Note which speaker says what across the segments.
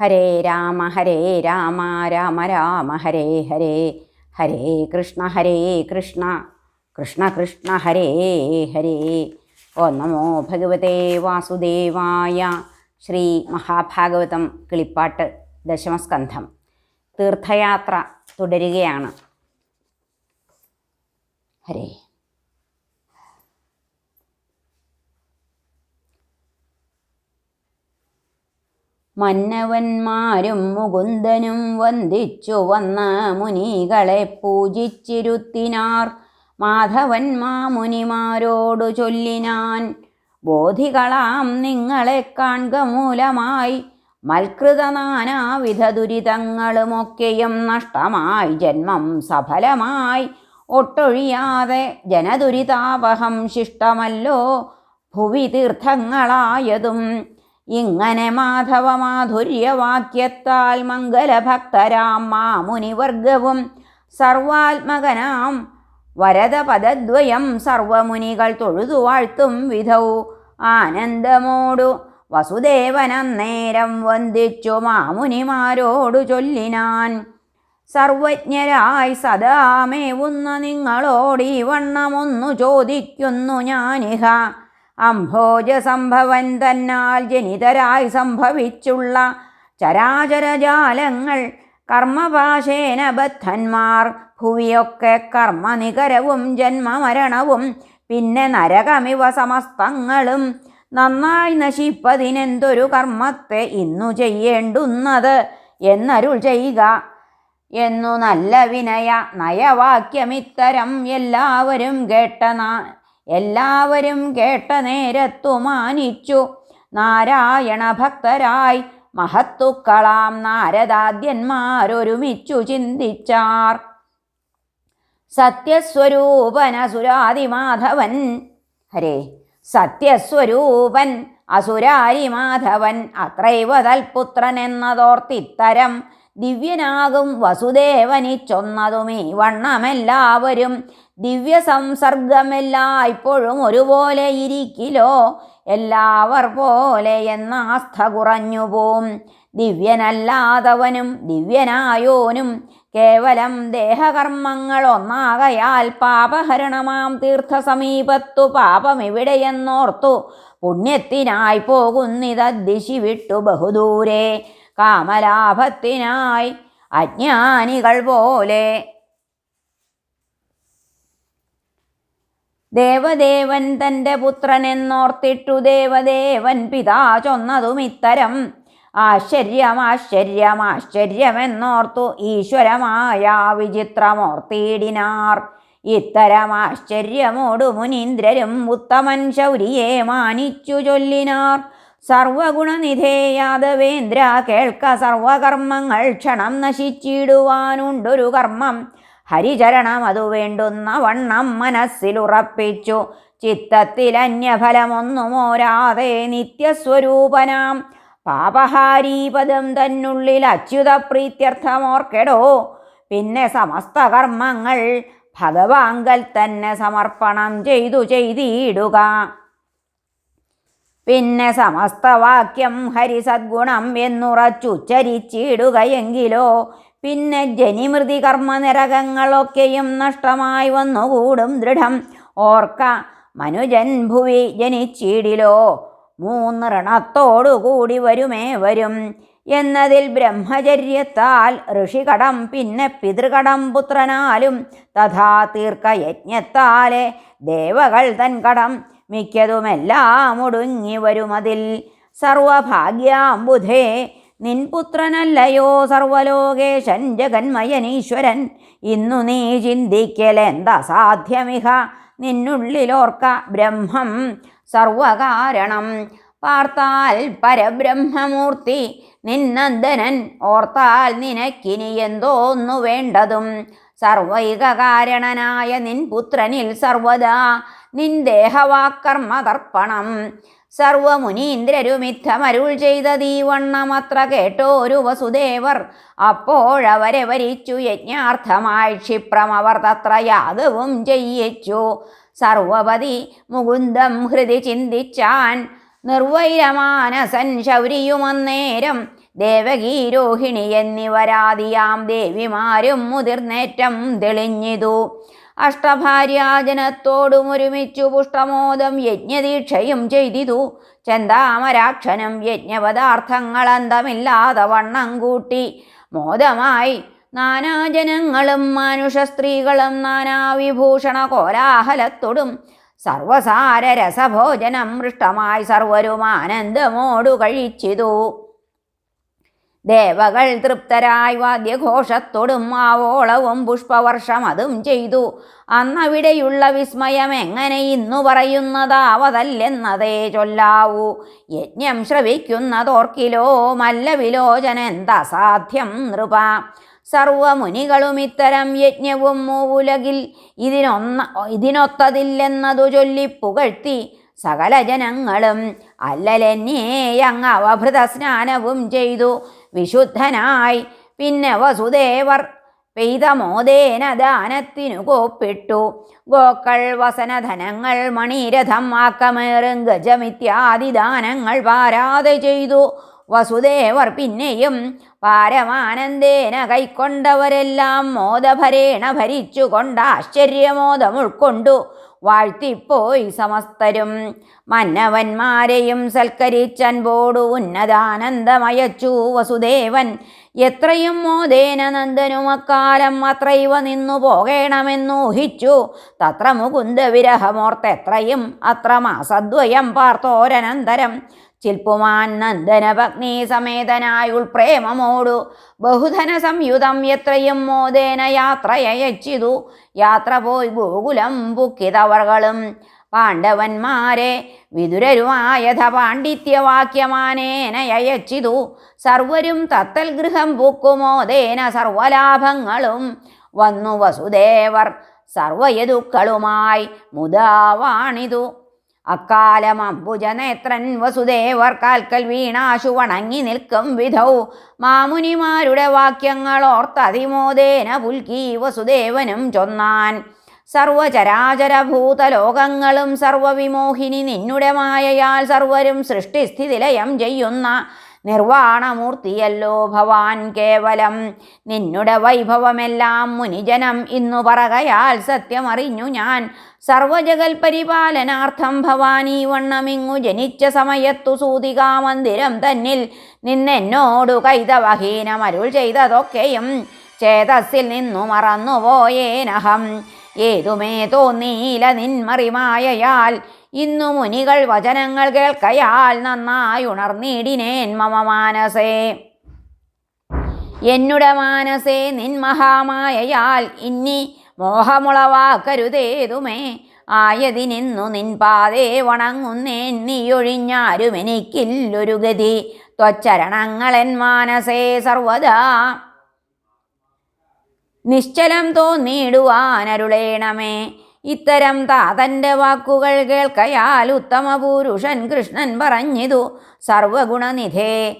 Speaker 1: ഹരേ രാമ ഹരേ രാമ രാമ രാമ ഹരേ ഹരേ ഹരേ കൃഷ്ണ ഹരേ കൃഷ്ണ കൃഷ്ണ കൃഷ്ണ ഹരേ ഹരേ. ഓ നമോ ഭഗവതേ വാസുദേവായ ശ്രീ മഹാഭാഗവതം കിളിപ്പാട്ട് ദശമസ്കന്ധം. തീർത്ഥയാത്ര തുടരുകയാണ്. ഹരേ. മന്നവന്മാരും മുകുന്ദനും വന്ദിച്ചു വന്ന മുനികളെ പൂജിച്ചിരുത്തിനാർ. മാധവൻ മാമുനിമാരോടു ചൊല്ലിനാൻ ബോധികളാം നിങ്ങളെ കാൺക മൂലമായി. മൽകൃത നാനാവിധ ദുരിതങ്ങളുമൊക്കെയും നഷ്ടമായി. ജന്മം സഫലമായി. ഒട്ടൊഴിയാതെ ജനദുരിതാവഹം ശിഷ്ടമല്ലോ. ഭുവി തീർത്ഥങ്ങളായതും ഇങ്ങനെ മാധവ മാധുര്യവാക്യത്താൽ മംഗലഭക്തരാം മാമുനിവർഗവും സർവാത്മകനാം വരദപദദ്വയം സർവമുനികൾ തൊഴുതു വാഴ്ത്തും വിധൗ. ആനന്ദമോടു വസുദേവനന്നേരം വന്ദിച്ചു മാമുനിമാരോടു ചൊല്ലിനാൻ. സർവജ്ഞരായി സദാമേവുന്ന നിങ്ങളോട് വണ്ണമൊന്നു ചോദിക്കുന്നു ഞാനിഹ. അംഭോജ സംഭവൻ തന്നാൽ ജനിതരായി സംഭവിച്ചുള്ള ചരാചരജാലങ്ങൾ കർമ്മപാശേന ബദ്ധന്മാർ. ഭൂവിയൊക്കെ കർമ്മനികരവും ജന്മമരണവും പിന്നെ നരകമിവ സമസ്തങ്ങളും നന്നായി നശിപ്പതിനെന്തൊരു കർമ്മത്തെ ഇന്നു ചെയ്യേണ്ടുന്നത്? എന്നരുൾ ചെയ്യുക. എന്നു നല്ല വിനയ നയവാക്യമിത്തരം എല്ലാവരും കേട്ട എല്ലാവരും കേട്ട നേരത്തു മാനിച്ചു. നാരായണ ഭക്തരായി മഹത്തുക്കളാം നാരദാദ്യന്മാരൊരുമിച്ചു ചിന്തിച്ചാർ. സത്യസ്വരൂപനസുരാതിമാധവൻ ഹരേ സത്യസ്വരൂപൻ അസുരാരിമാധവൻ. അത്രൈവ തൽപുത്രൻ എന്നതോർത്തിത്തരം ദിവ്യനാകും വസുദേവനിച്ചൊന്നതുമീ വണ്ണമെല്ലാവരും. ദിവ്യ സംസർഗമെല്ലായ്പ്പോഴും ഒരുപോലെ ഇരിക്കിലോ? എല്ലാവർ പോലെ എന്ന ആസ്ഥ കുറഞ്ഞു പോം ദിവ്യനല്ലാതവനും ദിവ്യനായോനും കേവലം ദേഹകർമ്മങ്ങൾ ഒന്നാകയാൽ പാപഹരണമാം തീർത്ഥസമീപത്തു പാപമിവിടെയെന്നോർത്തു. പുണ്യത്തിനായി പോകുന്നിതദ്ദിശി വിട്ടു ബഹുദൂരെ. കാമലാഭത്തിനായി അജ്ഞാനികൾ പോലെ. ദേവദേവൻ തന്റെ പുത്രനെന്നോർത്തിട്ടു ദേവദേവൻ പിതാ ചൊന്നതും ഇത്തരം. ആശ്ചര്യം ആശ്ചര്യം ആശ്ചര്യമെന്നോർത്തു ഈശ്വരമായ വിചിത്രമോർത്തിയിടിനാർ. ഇത്തരം ആശ്ചര്യമോടു മുനീന്ദ്രരും ഉത്തമൻ ശൗരിയെ മാനിച്ചു ചൊല്ലിനാർ. സർവഗുണനിധേ യാദവേന്ദ്ര കേൾക്ക സർവകർമ്മങ്ങൾ ക്ഷണം നശിച്ചിടുവാനുണ്ടൊരു കർമ്മം. ഹരിചരണം അതു വേണ്ടുന്ന വണ്ണം മനസ്സിലുറപ്പിച്ചു. ചിത്തത്തിൽ അന്യഫലമൊന്നുമോരാതെ നിത്യസ്വരൂപനാം. പാപഹാരീപദം തന്നുള്ളിൽ അച്യുത പ്രീത്യർത്ഥമോർക്കെടോ പിന്നെ സമസ്ത കർമ്മങ്ങൾ ഭഗവാങ്കൽ തന്നെ സമർപ്പണം ചെയ്തു ചെയ്തിടുക. പിന്നെ സമസ്തവാക്യം ഹരിസദ്ഗുണം എന്നുറച്ചുച്ചരിച്ചിടുകയെങ്കിലോ പിന്നെ ജനിമൃതി കർമ്മനിരകങ്ങളൊക്കെയും നഷ്ടമായി വന്നുകൂടും ദൃഢം. ഓർക്ക മനുജൻ ഭുവി ജനിച്ചിടിലോ മൂന്നിറണത്തോടുകൂടി വരുമേ വരും. എന്നതിൽ ബ്രഹ്മചര്യത്താൽ ഋഷികടം പിന്നെ പിതൃകടം പുത്രനാലും തഥാ തീർക്കയജ്ഞത്താലെ ദേവകൾ തൻ കടം മിക്കതുമെല്ലാം ഒടുങ്ങി വരുമതിൽ സർവഭാഗ്യാംബുധേ നിൻപുത്രനല്ലയോ സർവലോകേശൻ ജഗന്മയനീശ്വരൻ. ഇന്നു നീ ചിന്തിക്കലെന്താ സാധ്യമിഹ? നിന്നുള്ളിലോർക്ക ബ്രഹ്മം സർവകാരണം. പാർത്താൽ പരബ്രഹ്മമൂർത്തി നിന്നന്ദനൻ ഓർത്താൽ നിനക്കിനി എന്തോന്നു വേണ്ടതും? സർവൈക കാരണനായ നിൻ പുത്രനിൽ സർവദാ നിൻ ദേഹവാക്കർമ്മതർപ്പണം. സർവമുനീന്ദ്രരുമിത്തമരുൾ ചെയ്ത ദീവണ്ണമത്ര കേട്ടോരു വസുദേവർ. അപ്പോഴവരെ വരിച്ചു യജ്ഞാർത്ഥമായി ക്ഷിപ്രമവർ തത്ര യാഗവും ചെയ്യിച്ചു. സർവപതി മുകുന്ദം ഹൃദി ചിന്തിച്ചാൻ നിർവൈരമാനസൻ ശൗരിയുമന്നേരം ദേവകീ രോഹിണി എന്നിവരാദിയാം ദേവിമാരും മുതിർന്നേറ്റം തെളിഞ്ഞിതു. അഷ്ടഭാര്യാജനത്തോടും ഒരുമിച്ചു പുഷ്ടമോദം യജ്ഞദീക്ഷയും ചെയ്തിതു. ചെന്താമരാക്ഷനും യജ്ഞപദാർത്ഥങ്ങൾ അന്തമില്ലാതെ വണ്ണം കൂട്ടി. മോദമായി നാനാജനങ്ങളും മനുഷ്യ സ്ത്രീകളും നാനാവിഭൂഷണ കോലാഹലത്തോടും സർവസാര രസഭോജനം മൃഷ്ടമായി സർവരും ആനന്ദമോടു കഴിച്ചിതു. ദേവകൾ തൃപ്തരായി വാദ്യഘോഷത്തോടും ആവോളവും പുഷ്പവർഷം അതും ചെയ്തു. അന്നവിടെയുള്ള വിസ്മയം എങ്ങനെ ഇന്നു പറയുന്നതാവതല്ലെന്നതേ ചൊല്ലാവൂ. യജ്ഞം ശ്രവിക്കുന്നതോർക്കിലോ മല്ല വിലോചന എന്താസാധ്യം നൃപ. സർവമുനികളും ഇത്തരം യജ്ഞവും മൂവുലകിൽ ഇതിനൊന്ന ഇതിനൊത്തതില്ലെന്നതു ചൊല്ലി പുകഴ്ത്തി. സകല ജനങ്ങളും അല്ലലെന്നേ അങ്ങ് അവഭൃത സ്നാനവും ചെയ്തു. വിശുദ്ധനായി. പിന്നെ വസുദേവർ പെയ്ത മോദേന ദാനത്തിനു കോപ്പിട്ടു. ഗോക്കൾ വസനധനങ്ങൾ മണിരഥം ആക്കമേറും ഗജമിത്യാദി ദാനങ്ങൾ പാരാതെ ചെയ്തു. വസുദേവർ പിന്നെയും പാരമാനന്ദേന കൈക്കൊണ്ടവരെല്ലാം മോദഭരേണ ഭരിച്ചുകൊണ്ട് ആശ്ചര്യമോദം ഉൾക്കൊണ്ടു വാഴ്ത്തിപ്പോയി സമസ്തരും. മന്നവന്മാരെയും സൽക്കരിച്ചൻപോടു ഉന്നതാനന്ദമയച്ചു വസുദേവൻ. എത്രയും മോദേന നന്ദനും അക്കാലം അത്രൈവ നിന്നു പോകേണമെന്നൂഹിച്ചു തത്ര മുകുന്ദ വിരഹമോർത്തെത്രയും അത്ര മാസദ്വയം പാർത്തോരനന്തരം. ചിൽപ്പുമാൻ നന്ദന പത്നി സമേതനായി ഉൾപ്രേമമോടു ബഹുധന സംയുതം എത്രയും മോദേന യാത്രയച്ചിതു യാത്ര പോയി ഗോകുലം പുക്കിതവർകളും പാണ്ഡവന്മാരെ വിതുരരുമായഥ പാണ്ഡിത്യവാക്യമാനേനയച്ചിതു സർവരും തത്തൽ ഗൃഹം പൂക്കുമോദേന സർവലാഭങ്ങളും. വന്നു വസുദേവർ സർവയതുക്കളുമായി മുതാവാണിതു. അക്കാലം അംബുജനേത്രൻ വസുദേവർ കാൽക്കൽ വീണാശു വണങ്ങി നിൽക്കും വിധൗ. മാമുനിമാരുടെ വാക്യങ്ങളോർത്തതിമോദേന പുൽകി വസുദേവനും ചൊന്നാൻ. സർവചരാചര ഭൂതലോകങ്ങളും സർവവിമോഹിനി നിന്നുടെ മായയാൽ സർവരും സൃഷ്ടിസ്ഥിതിലയം ചെയ്യുന്ന നിർവാണമൂർത്തിയല്ലോ ഭവാൻ കേവലം. നിന്നുടെ വൈഭവമെല്ലാം മുനിജനം ഇന്നു പറകയാൽ സത്യമറിഞ്ഞു ഞാൻ. സർവജഗൽ പരിപാലനാർത്ഥം ഭവാനി വണ്ണമിങ്ങു ജനിച്ച സമയത്തു സൂതികാ മന്ദിരം തന്നിൽ നിന്നെന്നോടു കൈതവഹീനമരുൾ ചെയ്തതൊക്കെയും ചേതസ്സിൽ നിന്നു മറന്നുപോയേനഹം. ഏതുമേ തോന്നീല നിന്മറിമായയാൽ ഇന്നു മുനികൾ വചനങ്ങൾ കേൾക്കയാൽ നന്നായി ഉണർന്നിടിനേൻ മമ മാനസേ. എന്നുട മാനസേ നിൻ മഹാമായയാൽ ഇന്നി മോഹമുളവാക്കരുതേതുമേ? ആയതിനിന്നു നിൻ വണങ്ങുന്നേൻ നീയൊഴിഞ്ഞാരും എനിക്കില്ലൊരു ഗതി. ത്വച്ചരണങ്ങളെൻ മാനസേ സർവദാ. നിശ്ചലം തോന്നിയിടുവാനരുളേണമേ. ഇത്തരം താതന്റെ വാക്കുകൾ കേൾക്കയാൽ ഉത്തമ പുരുഷൻ കൃഷ്ണൻ പറഞ്ഞിതു സർവഗുണനിധേ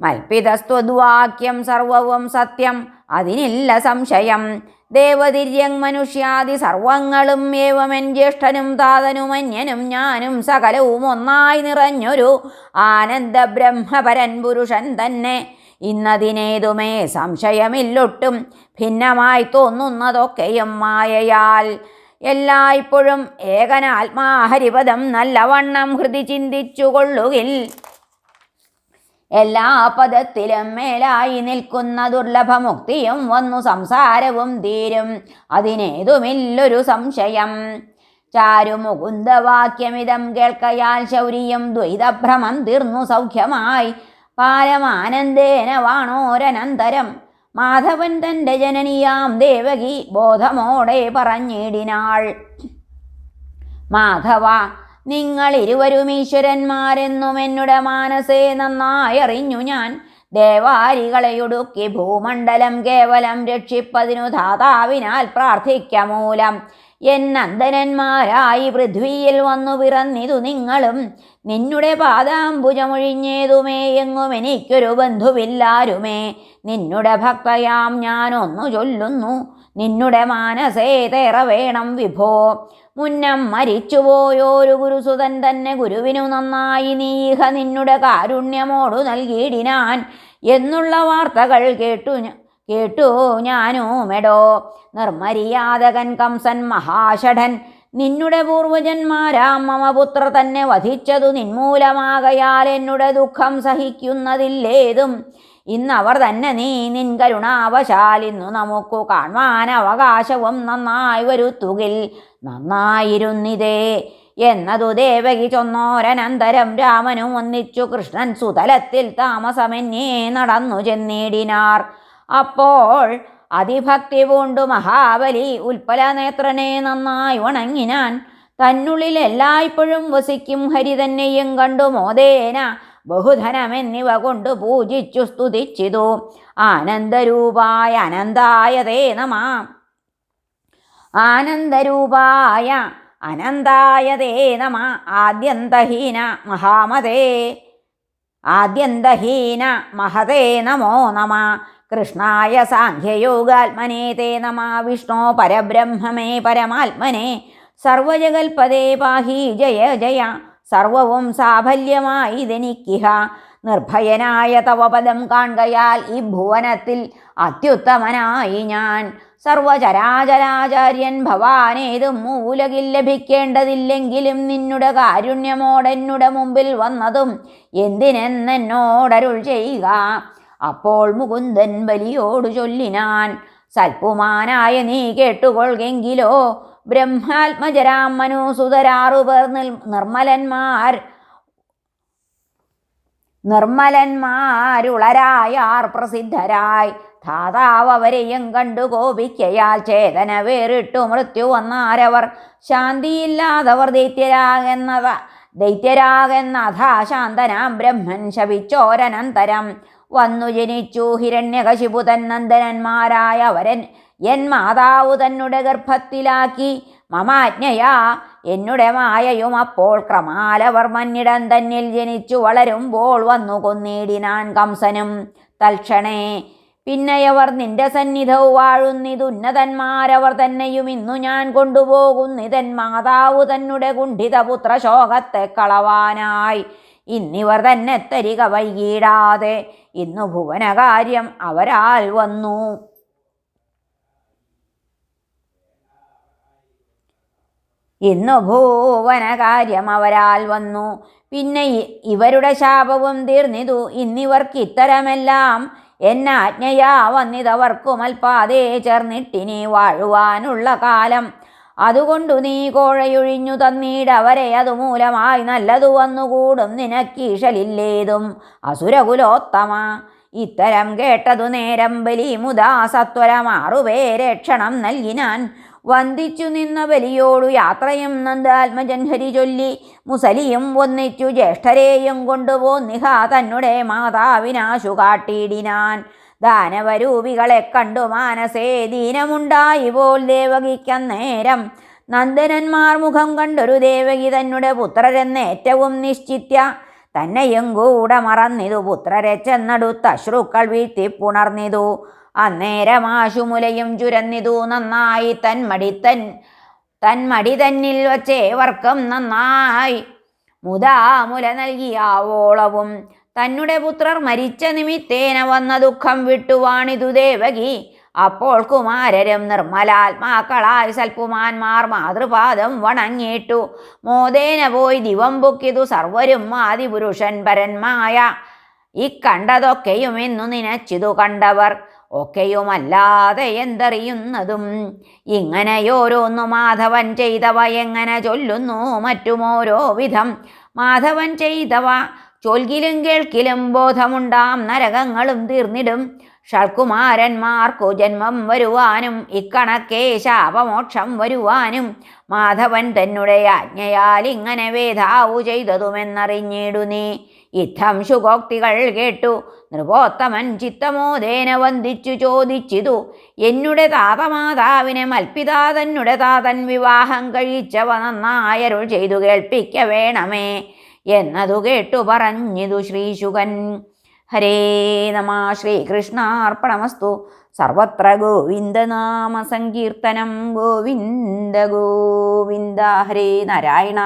Speaker 1: മൽപ്പിതസ്ത്വദ്വാക്യം സർവവും സത്യം അതിനില്ല സംശയം. ദേവതിര്യങ് മനുഷ്യാദി സർവങ്ങളും ഏവമൻ ജ്യേഷ്ഠനും താതനും അന്യനും ഞാനും സകലവും ഒന്നായി നിറഞ്ഞൊരു ആനന്ദ ബ്രഹ്മപരൻ പുരുഷൻ തന്നെ. ഇന്നതിനേതുമേ സംശയമില്ലൊട്ടും ഭിന്നമായി തോന്നുന്നതൊക്കെയും മായയാൽ. എല്ലായ്പ്പോഴും ഏകനാത്മാഹരിപദം നല്ലവണ്ണം ഹൃദി ചിന്തിച്ചുകൊള്ളുകിൽ. എല്ലാ പദത്തിലും മേലായി നിൽക്കുന്ന ദുർലഭമുക്തിയും വന്നു സംസാരവും തീരും. അതിനേതുമില്ലൊരു സംശയം. ചാരുമുകുന്ദവാക്യമിതം കേൾക്കയാൽ ശൗര്യം ദ്വൈതഭ്രമം തീർന്നു സൗഖ്യമായി. പാരമാനന്ദേന വാണോരനന്തരം. മാധവൻ തന്റെ ജനനിയാം ദേവകി ബോധമോടെ പറഞ്ഞിടിനാൾ. മാധവ നിങ്ങൾ ഇരുവരും ഈശ്വരന്മാരെന്നും എന്നുടെ മാനസേ നന്നായി അറിഞ്ഞു ഞാൻ. ദേവാരികളെയൊടുക്കി ഭൂമണ്ഡലം കേവലം രക്ഷിപ്പതിനു ധാതാവിനാൽ പ്രാർത്ഥിക്ക മൂലം എന്നന്ദനന്മാരായി പൃഥ്വിയിൽ വന്നു പിറന്നിതു നിങ്ങളും. നിന്നുടെ പാദാംബുജമൊഴിഞ്ഞേതുമേ എങ്ങും എനിക്കൊരു ബന്ധുവില്ലാരുമേ. നിന്നുടെ ഭക്തയാം ഞാനൊന്നു ചൊല്ലുന്നു. നിന്നുടെ മാനസേ തേറ വേണം വിഭോ. മുന്നം മരിച്ചുപോയോരു ഗുരുസുതൻ തന്നെ ഗുരുവിനു നന്നായി നീഹ നിന്നുടെ കാരുണ്യമോടു നൽകിയിടിനാൻ എന്നുള്ള വാർത്തകൾ കേട്ടു കേട്ടു ഞാനുമെടോ. നിർമര്യാദകൻ കംസൻ മഹാഷഠൻ നിന്നുടെ പൂർവജന്മാരാം മമ പുത്ര തന്നെ വധിച്ചതു നിന്മൂലമാകയാൽ എന്നുടെ ദുഃഖം സഹിക്കുന്നതില്ലേതും. ഇന്നവർ തന്നെ നീ നിൻ കരുണാവശാൽ ഇന്നു നമുക്ക് കാണുവാൻ അവകാശവും നന്നായി വരുത്തുകിൽ. നന്നായിരുന്നിതേ. എന്നതു ദേവകി ചൊന്നോരനന്തരം രാമനും ഒന്നിച്ചു കൃഷ്ണൻ സുതലത്തിൽ താമസമെന്നേ നടന്നു ചെന്നിടിനാർ. അപ്പോൾ അതിഭക്തി പൂണ്ടു മഹാബലി ഉൽപ്പലനേത്രനെ നന്നായി ഉണങ്ങിനാൻ തന്നുള്ളിൽ എല്ലായ്പ്പോഴും വസിക്കും ഹരി തന്നെയും കണ്ടു മോദേന. ബഹുധനമെന്നിവ കൊണ്ട് പൂജിച്ചു സ്തുതിച്ചിതു. ആനന്ദരൂപായ അനന്തായ തേ നമ. ആനന്ദരൂപായ അനന്തായ തേ നമ. ആദ്യന്തഹീന മഹാമതേ. ആദ്യന്തഹീന മഹതേ നമോ നമ. കൃഷ്ണായ സാഖ്യയോഗാത്മനേ തേ നമ വിഷ്ണോ പരബ്രഹ്മമേ പരമാത്മനെ. സർവജഗൽപദേ പാഹി ജയ ജയ സർവവും സാഫല്യമായി ഇതെനിക്കിഹ നിർഭയനായ തവ പദം കാണുകയാൽ ഈ ഭുവനത്തിൽ അത്യുത്തമനായി ഞാൻ. സർവചരാചരാചാര്യൻ ഭവാനേതും മൂലകിൽ ലഭിക്കേണ്ടതില്ലെങ്കിലും നിന്നുടെ കാരുണ്യമോടെന്നുടെ മുമ്പിൽ വന്നതും എന്തിനെന്നോടരുൾ ചെയ്യുക. അപ്പോൾ മുകുന്ദൻ ബലിയോടു ചൊല്ലിനാൻ സൽപുമാനായ നീ കേട്ടുകൊള്ളുകെങ്കിലോ ബ്രഹ്മാത്മജരാം നിൽ- നിർമ്മലന്മാർ നിർമ്മലന്മാരുളരായാർ പ്രസിദ്ധരായി. ധാതാവ് അവരെയും കണ്ടു കോപിക്കയാൽ ചേതന വേറിട്ടു മൃത്യു വന്നാരവർ. ശാന്തിയില്ലാതവർ ദൈത്യരാകെന്നത ദൈത്യരാകെന്നഥാ ശാന്തനാം ബ്രഹ്മൻ ശപിച്ചോരനന്തരം. വന്നു ജനിച്ചു ഹിരണ്യകശിപു നന്ദനന്മാരായ അവരൻ എൻ മാതാവ് തന്നെ ഗർഭത്തിലാക്കി. മമാജ്ഞയാ എന്നുടെ മായയും അപ്പോൾ ക്രമാലവർമ്മന്നിടം തന്നിൽ ജനിച്ചു വളരുമ്പോൾ വന്നു കൊന്നിടിനാൻ കംസനും. തൽക്ഷണേ പിന്നെയവർ നിന്റെ സന്നിധവും വാഴുന്നിതുന്നതന്മാരവർ തന്നെയും ഇന്നു ഞാൻ കൊണ്ടുപോകുന്നിതൻ മാതാവ് തന്നെ കുണ്ഠിതപുത്ര ശോകത്തെ കളവാനായി. ഇന്നിവർ തന്നെ തരിക വൈകിടാതെ. ഇന്നു ഭുവനകാര്യം അവരാൽ വന്നു. ഇന്നു ഭൂവനകാര്യം അവരാൽ വന്നു. പിന്നെ ഇവരുടെ ശാപവും തീർന്നിതു. ഇന്നിവർക്ക് ഇത്തരമെല്ലാം എന്നാജ്ഞയാ വന്നിതവർക്കും അൽപ്പാതെ ചേർന്നിട്ടിനി വാഴുവാനുള്ള കാലം. അതുകൊണ്ടു നീ കോഴയൊഴിഞ്ഞു തന്നീടവരെ അതുമൂലമായി നല്ലതു വന്നുകൂടും. നിനക്കീഷലില്ലേതും അസുരകുലോത്തമ. ഇത്തരം കേട്ടതു നേരം ബലി മുതാ സത്വരമാറുപേരക്ഷണം നൽകിനാൻ വന്ദിച്ചു നിന്ന ബലിയോടു യാത്രയും നന്ദാത്മജൻ ഹരി ചൊല്ലി. മുസലിയും ഒന്നിച്ചു ജ്യേഷ്ഠരെയും കൊണ്ടുപോന്നിഹ തന്നുടേ മാതാവിനാശു കാട്ടിയിടിനാൻ ദാനവരൂപികളെ കണ്ടു മാനസേ ദീനമുണ്ടായി പോൽ ദേവകിക്കന്നേരം നന്ദനന്മാർ മുഖം കണ്ടൊരു ദേവകി തന്നെ പുത്രരെന്നേറ്റവും നിശ്ചിത്യ. തന്നെയും കൂടെ മറന്നിതു പുത്രരെ ചെന്നടുത്ത അശ്രുക്കൾ വീഴ്ത്തിപ്പുണർന്നിതു. അന്നേരമാശുമുലയും ചുരന്നിതു നന്നായി തന്മടി തൻ തന്മടി തന്നിൽ വച്ചേവർക്കും നന്നായി. മുതാമുല നൽകിയാവോളവും തന്നെ പുത്രർ മരിച്ച നിമിത്തേന വന്ന ദുഃഖം വിട്ടുവാണിതു ദേവകി. അപ്പോൾ കുമാരരും നിർമ്മലാത്മാക്കളായി സൽപുമാന്മാർ മാതൃപാദം വണങ്ങിയിട്ടു. മോദേന പോയി ദിവം പൊക്കിതു സർവരും ആദിപുരുഷൻ പരന്മായ ഇക്കണ്ടതൊക്കെയും എന്നു നിനച്ചിതു കണ്ടവർ. ഒക്കെയുമല്ലാതെ എന്തറിയുന്നതും? ഇങ്ങനെയോരോന്നു മാധവൻ ചെയ്തവ എങ്ങനെ ചൊല്ലുന്നു? മറ്റുമോരോ വിധം മാധവൻ ചെയ്തവ ചൊൽകിലും കേൾക്കിലും ബോധമുണ്ടാം നരകങ്ങളും തീർന്നിടും. ഷൾകുമാരന്മാർക്കു ജന്മം വരുവാനും ഇക്കണക്കേ ശാപമോക്ഷം വരുവാനും. മാധവൻ തന്നെ ആജ്ഞയാൽ ഇങ്ങനെ വേധാവു ചെയ്തതുമെന്നറിഞ്ഞിടു നീ. ഇത്തം ശുഗോക്തികൾ കേട്ടു. നൃപോത്തമൻ ചിത്തമോദേന വന്ദിച്ചു ചോദിച്ചിതു. എന്നുടെ താതമാതാവിനെ മൽപിതാ തന്നെ താതൻ വിവാഹം കഴിച്ചവ നന്നായരുൾ ചെയ്തു കേൾപ്പിക്ക വേണമേ എന്നതു കേട്ടു പറഞ്ഞിതു ശ്രീശുകൻ ഹരേ നമ ശ്രീകൃഷ്ണാർപ്പണമസ്തു. സർവത്ര ഗോവിന്ദനാമ സങ്കീർത്തനം ഗോവിന്ദ ഗോവിന്ദ ഹരേ നാരായണ.